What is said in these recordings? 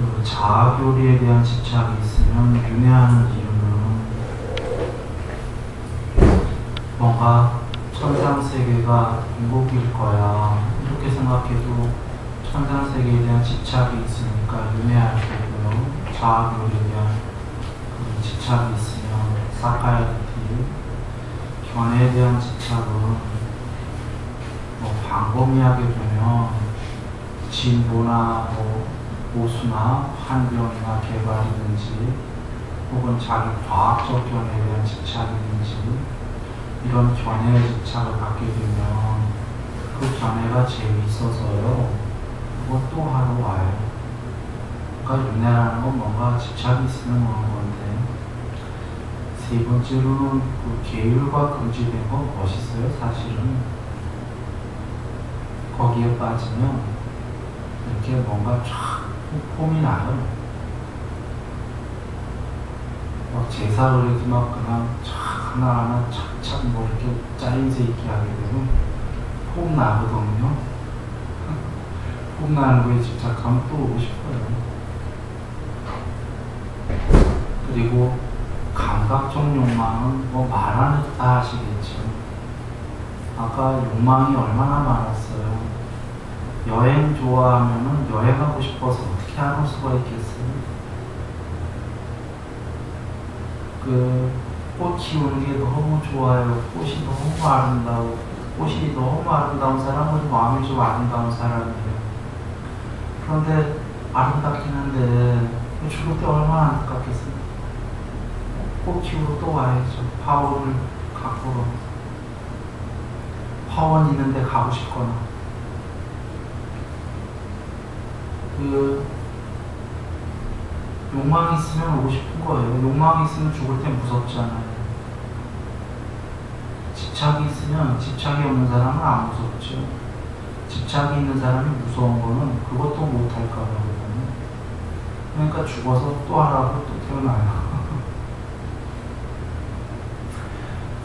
그 자아교리에 대한 집착이 있으면 윤회하는 이유는 뭔가 천상 세계가 행복일 거야. 이렇게 생각해도 천상 세계에 대한 집착이 있으니까 윤회할 거고요 자아교리에 대한 그 집착이 있으면 사카야티 견해에 대한 집착은 뭐 광범위하게 보면 진보나 뭐 보수나 환경이나 개발이든지 혹은 자기 과학적 견해에 대한 집착이든지 이런 견해에 집착을 갖게 되면 그 견해가 재미있어서요. 그것도 하러 와요. 그러니까 윤회라는 건 뭔가 집착이 있으면 오는 건데 세 번째로는 그 계율과 금지된 건 멋있어요 사실은. 거기에 빠지면 이렇게 뭔가 쫙 폼이 나요. 막 제사를 해도 막 그냥 착 하나하나 착착 뭐 이렇게 짜임새 있게 하게 되면 폼 나거든요. 폼 나는 거에 집착하면 또 오고 싶어요. 그리고 감각적 욕망은 뭐 말 안 해도 다 아시겠죠. 아까 욕망이 얼마나 많았어요. 여행 좋아하면은 여행하고 싶어서 어떻게 안 올 수가 있겠어요? 그, 꽃 키우는 게 너무 좋아요. 꽃이 너무 아름다워. 꽃이 너무 아름다운 사람은 마음이 좀 아름다운 사람이에요. 그런데 아름답긴 한데, 죽을 때 얼마나 안타깝겠어요? 꽃 키우러 또 와야죠. 파워를 갖고. 파원 있는데 가고 싶거나. 그 욕망이 있으면 오고 싶은 거예요. 욕망이 있으면 죽을 땐 무섭잖아요. 집착이 있으면 집착이 없는 사람은 안 무섭죠. 집착이 있는 사람이 무서운 거는 그것도 못할까 봐거든요. 그러니까 죽어서 또 하라고 또 태어나요.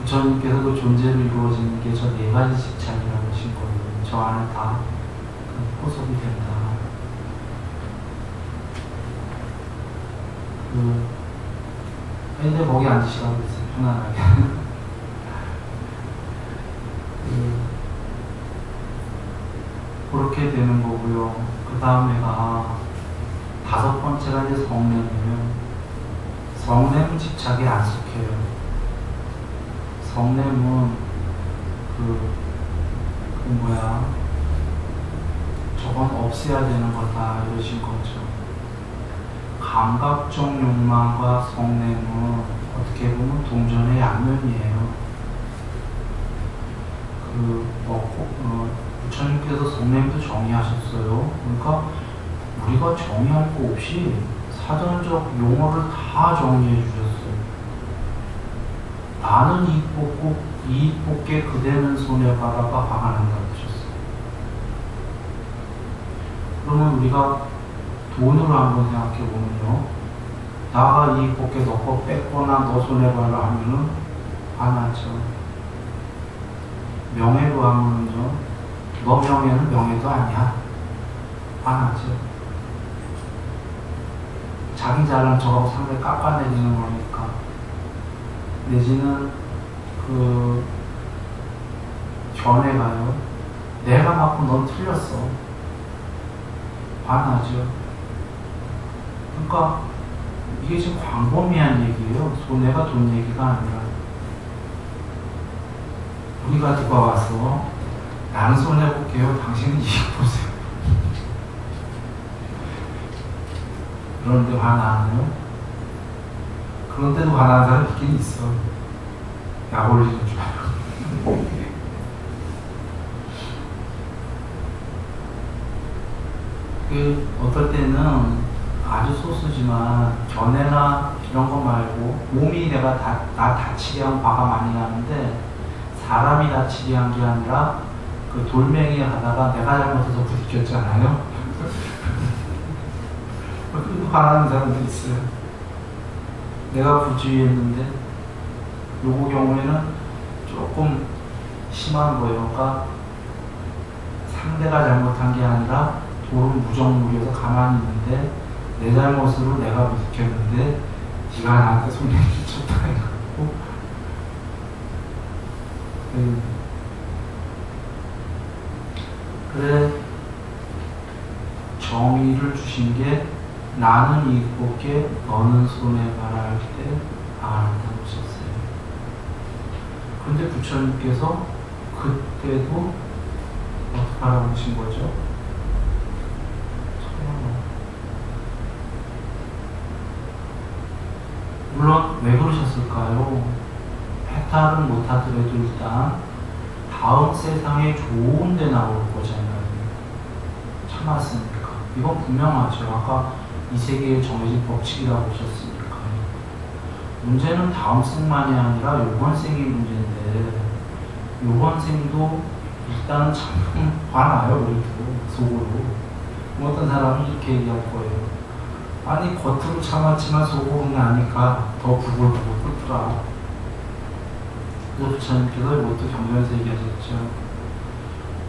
부처님께서 그 존재로 이루어지는 게 저 네 가지 집착이라고 하신 거예요. 저 안에 다그 포섭이 된다. 그, 근데 거기 앉으시라고 그랬어요. 편안하게. 그, 그렇게 되는 거고요. 그 다음에가 다섯 번째가 이제 성냄이면 성냄 집착에 안 속해요. 성냄은 그, 그 뭐야 저건 없애야 되는 거다 이러신 거죠. 감각적 욕망과 성냄은 어떻게 보면 동전의 양면이에요. 그, 어, 어, 부처님께서 성냄도 정의하셨어요. 그러니까 우리가 정의할 거 없이 사전적 용어를 다 정의해 주셨어요. 나는 이익 뽑고 이익 뽑게 그대는 손해봐라가 화가 난다고 하셨어요. 그러면 우리가 돈으로 한번 생각해 보면요. 나가 이익 뽑게 넣고 뺏거나 너 손해봐라 하면은 화나죠. 명예로 하면은요. 너 명예는 명예도 아니야. 화나죠. 자기 잘난 척하고 상대 깎아내리는 거니까. 내지는 그 견해가요. 내가 맞고 넌 틀렸어. 화나죠. 그러니까 이게 지금 광범위한 얘기예요. 손해가 돈 얘기가 아니라. 우리가 누가 와서 나는 손해 볼게요. 당신은 이익 보세요. 그런데 화나요? 그런데도 화나는 사람 있긴 있어. 약 올리는 줄 알고. 그, 어떨 때는 아주 소수지만 견해나 이런 거 말고 몸이 내가 다, 나 다치게 한 화가 많이 나는데 사람이 다치게 한 게 아니라 그 돌멩이 하다가 내가 잘못해서 부딪혔잖아요. 그 화나는 사람도 있어요. 내가 부주의했는데 요거 경우에는 조금 심한 거예요. 그러니까 상대가 잘못한 게 아니라 돌은 무정무리여서 가만히 있는데 내 잘못으로 내가 미쳤는데 네가 나한테 손을 쳤다 해갖고 음. 그래 정의를 주신 게 나는 이곱게 너는 손해봐라 할때 알았다고 하셨어요. 근데 부처님께서 그때도 어떻게 하신 거죠? 물론 왜 그러셨을까요? 해탈은 못하더라도 일단 다음 세상에 좋은 데 나올 거잖아요. 참았습니까? 이건 분명하죠. 아까 이 세계에 정해진 법칙이라고 하셨으니까. 문제는 다음 생만이 아니라 요번 생이 문제인데 요번 생도 일단 참 화나요. 우리도 속으로. 뭐 어떤 사람은 이렇게 얘기할 거예요. 아니 겉으로 참았지만 속으로는 아니까 더 부글부글 끓더라. 부처님께서 이것도 경전에서 얘기하셨죠.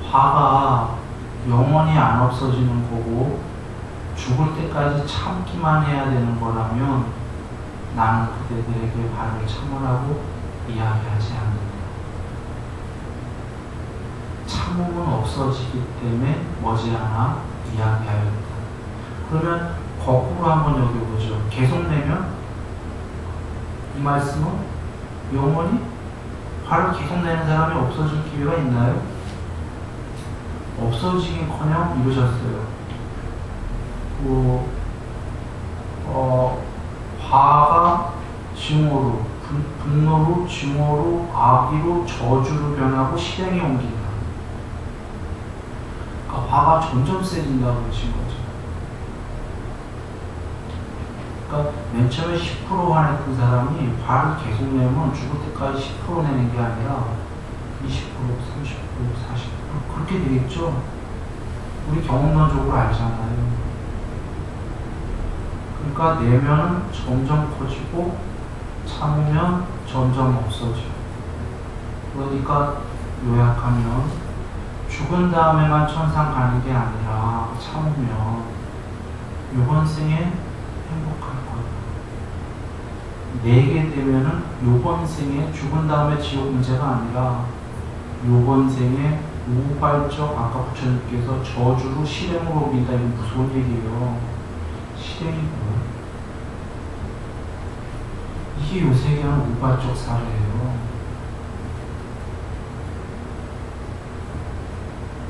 화가 영원히 안 없어지는 거고 죽을 때까지 참기만 해야 되는 거라면 나는 그대들에게 발을 참으라고 이야기하지 않는다. 참음은 없어지기 때문에 머지않아 이야기하였다. 그러면 거꾸로 한번 여겨보죠. 계속 내면 이 말씀은 영원히 화를 계속 내는 사람이 없어질 기회가 있나요? 없어지긴커녕 이루셨어요. 그, 어, 화가 증오로, 분노로, 증오로, 악의로, 저주로 변하고 실행에 옮긴다. 그러니까 화가 점점 세진다고 하신 거죠. 그러니까 맨 처음에 10% 화냈던 사람이 화를 계속 내면 죽을 때까지 10% 내는 게 아니라 20%, 30%, 40% 그렇게 되겠죠. 우리 경험론적으로 알잖아요. 그러니까 내면은 점점 커지고 참으면 점점 없어져. 그러니까 요약하면 죽은 다음에만 천상 가는 게 아니라 참으면 이번 생에 행복할 거예요. 내게 되면은 이번 생에 죽은 다음에 지옥 문제가 아니라 이번 생에 우발적 아까 부처님께서 저주로 실행으로 옮긴다 이거 무서운 얘기예요. 실행이 뭐야? 이게 요새 얘기하는 우발적 사례예요.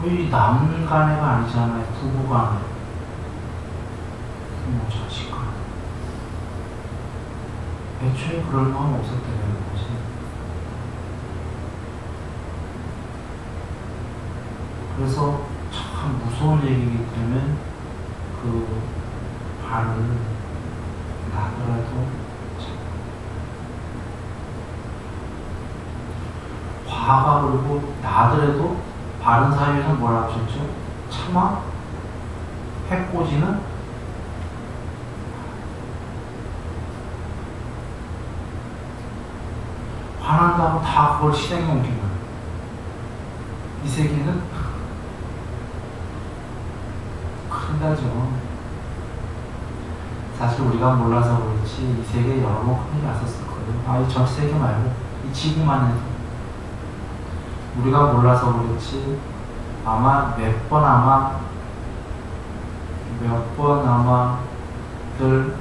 이 남간 애가 아니잖아요. 부부간 애. 뭐 자식 간 애초에 그럴 마음 없었다는 거지. 그래서 참 무서운 얘기이기 때문에 그 발을 나더라도 화가 그리고 나더라도 바른 사회에서 뭐라 하셨죠? 참아? 해코지는 화난다고 다 그걸 실행에 옮기면 이 세계는 큰다죠. 사실 우리가 몰라서 그렇지 이 세계 여러 번 큰일 났었을 거예요. 아니 전 세계 말고 이 지구만 해도 우리가 몰라서 그렇지 아마 몇 번 아마 몇 번 아마 늘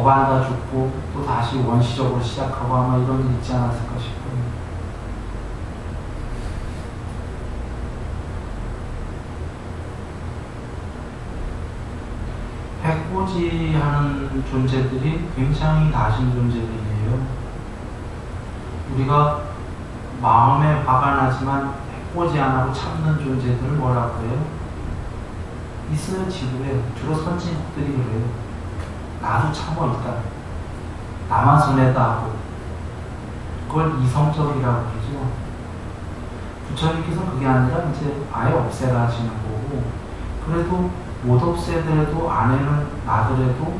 거반다 죽고 또 다시 원시적으로 시작하고 아마 이런 일 있지 않았을까 싶어요. 해코지하는 존재들이 굉장히 낮은 존재들이에요. 우리가 마음에 화가 나지만 해코지 안 하고 참는 존재들을 뭐라고 해요? 있어요 지구에 주로 선진국들이 그래요. 나도 참어 일단 나만 손해다 하고 그걸 이성적이라고 그러죠. 부처님께서 그게 아니라 이제 아예 없애라 하시는 거고 그래도 못 없애더라도 아내는 나더라도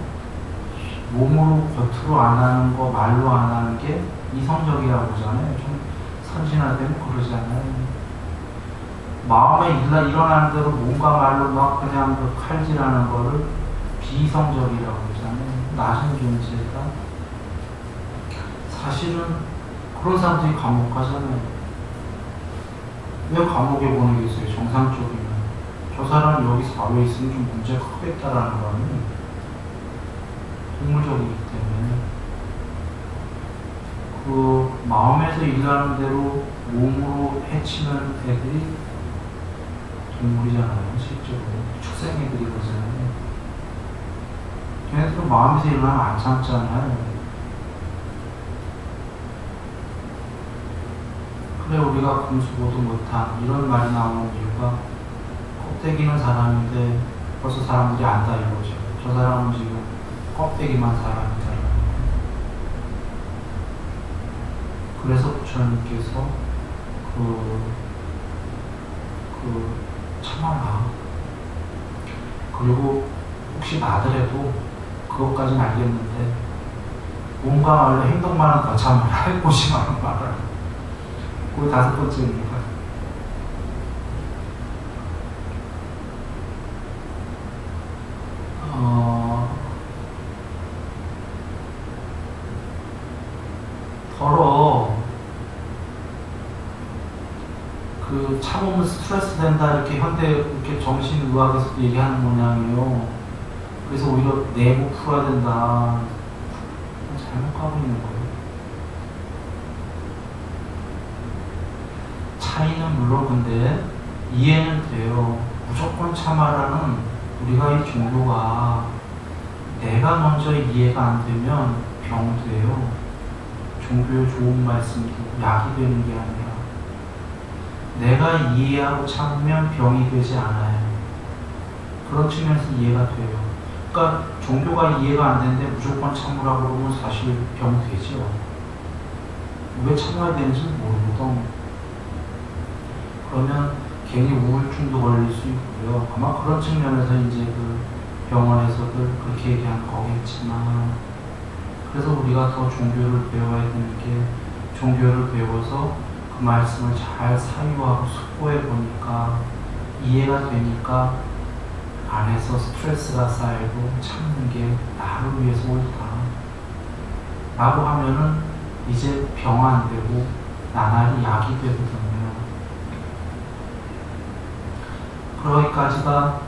몸으로 겉으로 안 하는 거 말로 안 하는 게 이성적이라고 하잖아요. 좀 선진화되면 그러잖아요. 마음에 일어나는 대로 뭔가 말로 막 그냥 그 칼질하는 거를 비성적이라고 그러잖아요. 낮은 존재다. 사실은 그런 사람들이 감옥 가잖아요. 왜 감옥에 보내겠어요? 정상적이면. 저 사람 여기 사회에 있으면 좀 문제가 크겠다라는 거 아니에요? 동물적이기 때문에. 그 마음에서 일하는 대로 몸으로 해치는 애들이 동물이잖아요. 실제로. 축생애들이거든요. 걔네들은 마음에서 일어나면 안 참잖아요. 그래 우리가 금수보도 못한 이런 말이 나오는 이유가 껍데기는 사람인데 벌써 사람들이 안다 이거죠. 저 사람은 지금 껍데기만 사람이다. 그래서 부처님께서 그, 그, 참아라. 그리고 혹시 나더라도 그것까지는 알겠는데 뭔가 원래 행동만은 더 참아라. 할 곳이 많은 말을. 그 다섯 번째입니다. 어, 더러 그 참으면 스트레스 된다 이렇게 현대 이렇게 정신의학에서 얘기하는 모양이에요. 그래서 오히려 내고 풀어야 된다. 잘못 가고 있는 거예요. 차이는 물론 근데 이해는 돼요. 무조건 참아라는 우리가 이 종교가 내가 먼저 이해가 안 되면 병돼요. 종교의 좋은 말씀도 약이 되는 게 아니라 내가 이해하고 참으면 병이 되지 않아요. 그런 측면에서 이해가 돼요. 그러니까 종교가 이해가 안 되는데 무조건 참으라고 그러면 사실 병되죠. 왜 참아야 되는지 모르거든. 그러면 괜히 우울증도 걸릴 수 있고요. 아마 그런 측면에서 이제 그 병원에서도 그렇게 얘기한 거겠지만 그래서 우리가 더 종교를 배워야 되는 게 종교를 배워서 그 말씀을 잘 사유하고 숙고해 보니까 이해가 되니까 안에서 스트레스가 쌓이고 참는 게 나를 위해서 옳다. 라고 하면은 이제 병 안 되고 나날이 약이 되거든요. 그러기까지가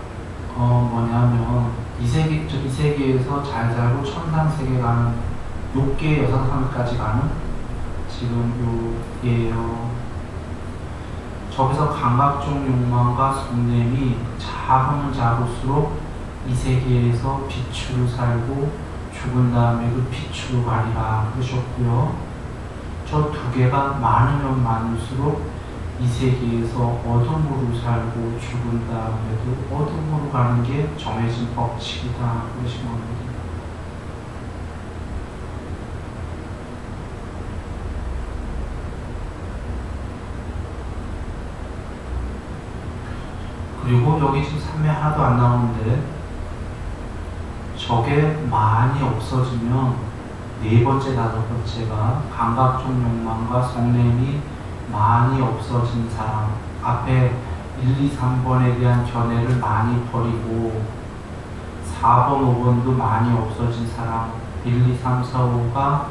어 뭐냐면 이 세계 이 세계에서 잘 살고 천상 세계 가는 6개 여섯 상까지 가는 지금 요 예요. 저기서 감각적 욕망과 속냄이 작으면 작을수록 이 세계에서 빛으로 살고 죽은 다음에 그 빛으로 가리라 그러셨고요. 저 두 개가 많으면 많을수록 이 세계에서 어둠으로 살고 죽은 다음에도 어둠으로 가는 게 정해진 법칙이다 그러신 겁니다. 그리고 여기 지금 3회 하나도 안 나오는데 저게 많이 없어지면 네 번째, 다섯 번째가 감각적 욕망과 성냄이 많이 없어진 사람 앞에 1, 2, 3번에 대한 견해를 많이 버리고 4번, 5번도 많이 없어진 사람 1, 2, 3, 4, 5가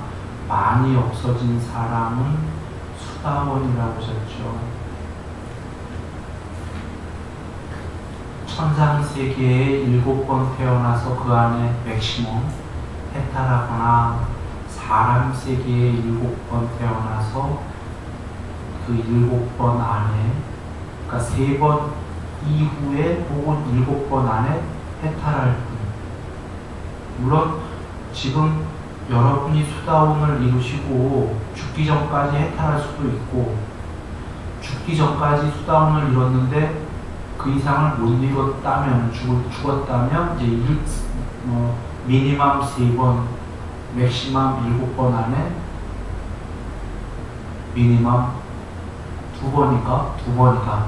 많이 없어진 사람은 수다원이라고 하셨죠. 천상 세계에 일곱 번 태어나서 그 안에 맥시멈 해탈하거나 사람 세계에 일곱 번 태어나서 그 일곱 번 안에 그러니까 세 번 이후에 혹은 일곱 번 안에 해탈할 뿐. 물론 지금 여러분이 수다원을 이루시고 죽기 전까지 해탈할 수도 있고 죽기 전까지 수다원을 이뤘는데 그 이상을 못 이뤘다면 죽, 죽었다면 이제 일, 어, 미니멈 세 번, 맥시멈 일곱 번 안에 미니멈 두 번인가? 두 번이다.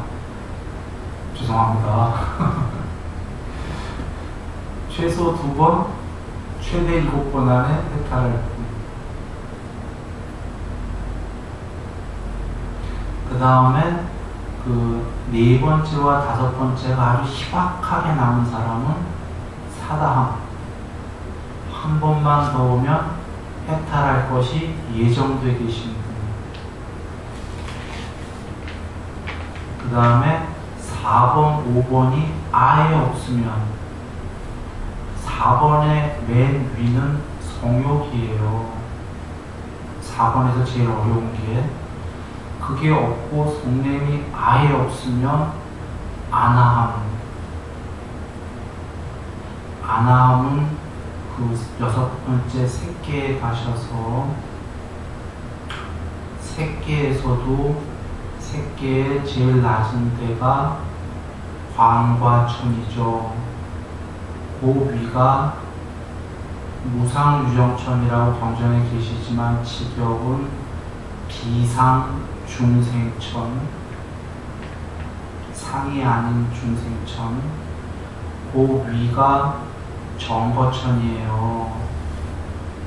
죄송합니다. 최소 두 번, 최대 일곱 번 안에 해탈을 그 다음에 그 네 번째와 다섯 번째가 아주 희박하게 남은 사람은 사다함. 한 번만 더 오면 해탈할 것이 예정되어 계신 분. 그 다음에 4번, 5번이 아예 없으면 4번의 맨 위는 성욕이에요. 4번에서 제일 어려운 게 그게 없고 성냄이 아예 없으면 아나함. 아나함은 그 여섯 번째 새끼에 가셔서 새끼에서도 새끼의 제일 낮은 데가 광과 천이죠. 그 위가 무상유정천이라고 경전에 계시지만 직역은 비상 중생천 상이 아닌 중생천 그 위가 정거천이에요.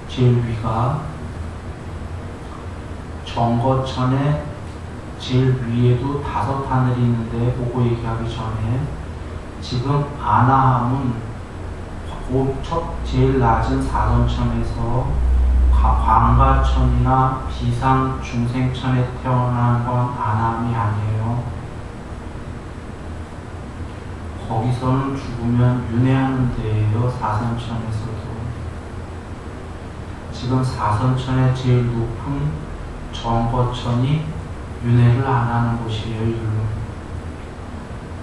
제일 위가 정거천에 제일 위에도 다섯 하늘이 있는데 보고 얘기하기 전에 지금 아나함은 첫 제일 낮은 사선천에서 광가천이나 비상 중생천에 태어난 건 아나함이 아니에요. 거기서는 죽으면 윤회하는 데예요. 사선천에서도. 지금 사선천의 제일 높은 정거천이 윤회를 안 하는 곳이에요, 율로.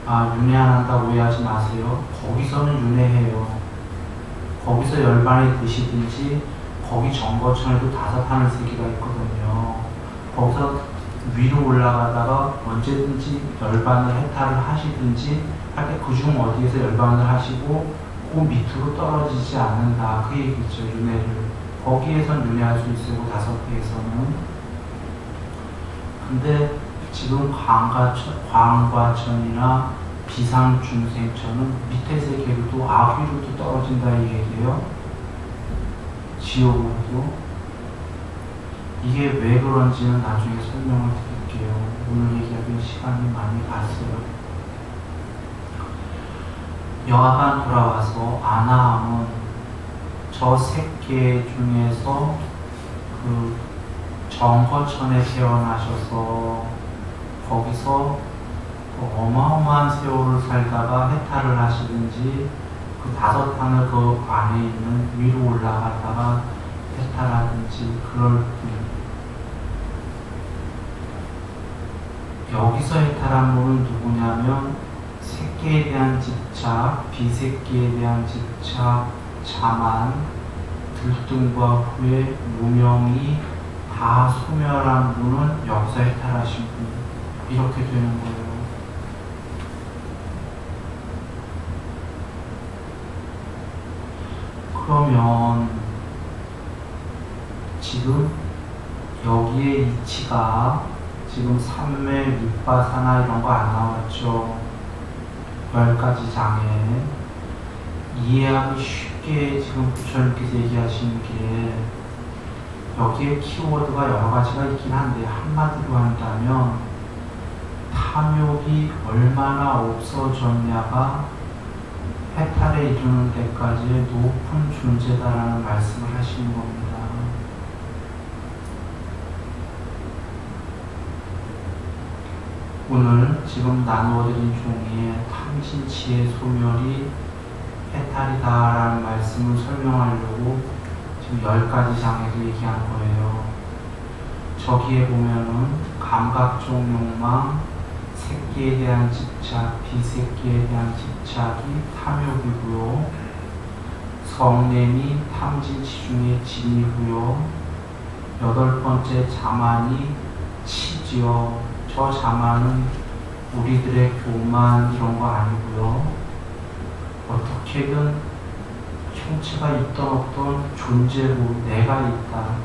아, 윤회 안 한다 오해하지 마세요. 거기서는 윤회해요. 거기서 열반이 드시든지, 거기 정거천에도 다섯 하늘 세기가 있거든요. 거기서 위로 올라가다가 언제든지 열반을 해탈을 하시든지 할 때 그중 어디에서 열반을 하시고 그 밑으로 떨어지지 않는다. 그 얘기죠, 윤회를. 거기에선 윤회할 수 있고 다섯 개에서는. 근데 지금 광과천, 광과천이나 비상중생천은 밑에 세계로도 아귀로도 떨어진다 이 얘기예요. 지옥으로도. 이게 왜 그런지는 나중에 설명을 드릴게요. 오늘 얘기하기 시간이 많이 갔어요. 여하간 돌아와서 아나함은 저세개 중에서 그 정거천에 태어나셔서 거기서 그 어마어마한 세월을 살다가 해탈을 하시든지 그 다섯 하늘 그 안에 있는 위로 올라가다가 해탈하든지 그럴 뿐. 여기서 해탈한 분은 누구냐면 새끼에 대한 집착, 비새끼에 대한 집착, 자만, 들등과 후에 무명이 다 소멸한 분은 여기서 해탈하신 분 이렇게 되는 거예요. 그러면 지금 여기에 이치가 지금 삼매, 밑바사나 이런 거 안 나왔죠. 열 가지 장애 이해하기 쉽게 지금 부처님께서 얘기하시는 게 여기에 키워드가 여러 가지가 있긴 한데 한마디로 한다면 탐욕이 얼마나 없어졌냐가 해탈에 이르는 데까지의 높은 존재다라는 말씀을 하시는 겁니다. 오늘 지금 나누어드린 종이에 탐진치의 소멸이 해탈이다라는 말씀을 설명하려고 지금 열 가지 장에서 얘기한 거예요. 저기에 보면은 감각적 욕망, 새끼에 대한 집착, 비새끼에 대한 집착이 탐욕이고요. 성냄이 탐진치 중에 진이고요. 여덟 번째 자만이 치지요. 저 자만은 우리들의 교만 이런 거 아니고요. 어떻게든 형체가 있던 없던 존재로 내가 있다.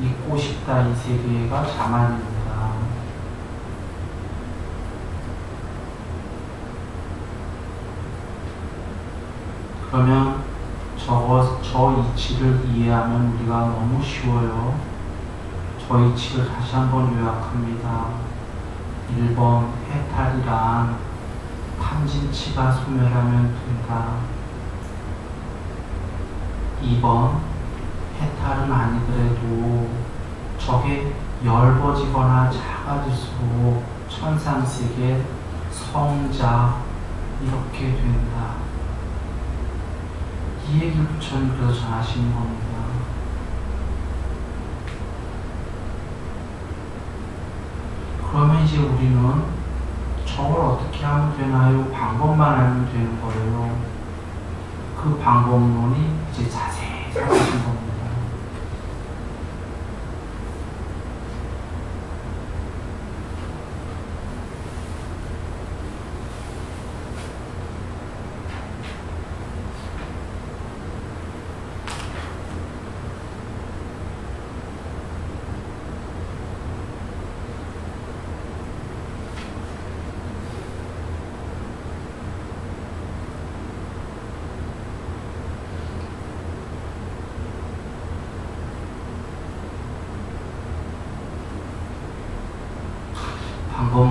있고 싶다 이 세계가 자만입니다. 그러면 저, 저 이치를 이해하면 우리가 너무 쉬워요. 저 이치를 다시 한번 요약합니다. 1번 해탈이란 탐진치가 소멸하면 된다. 2번 해탈은 아니더라도 적에 넓어지거나 작아질수록 천상세계 성자 이렇게 된다. 이 얘기를 부처님 그래서 전하시는 겁니다. 그러면 이제 우리는 저걸 어떻게 하면 되나요? 방법만 알면 되는 거예요. 그 방법론이 이제 자세히 살펴신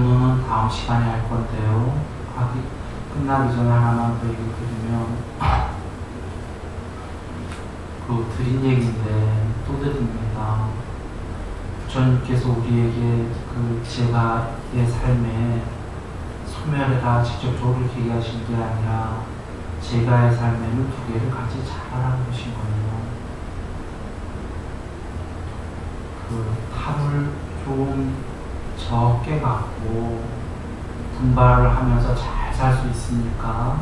방법론은 다음 시간에 할 건데요. 아직 끝나기 전에 하나만 더 얘기 드리면 그 드린 얘기인데 또 드립니다. 부처님께서 우리에게 그 제가의 삶에 소멸해라 직접적으로 얘기하신 게 아니라 제가의 삶에는 두 개를 같이 잘하라는 것인 거예요. 그 탑을 좀 적게 갖고 분발을 하면서 잘 살 수 있으니까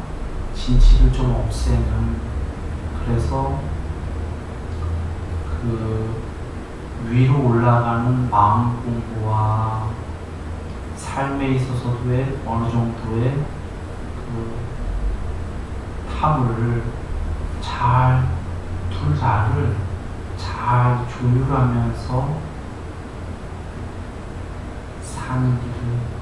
진치를 좀 없애는. 그래서 그 위로 올라가는 마음 공부와 삶에 있어서도의 어느 정도의 그 탑을 잘 둘 다를 잘 조율하면서 사는 길을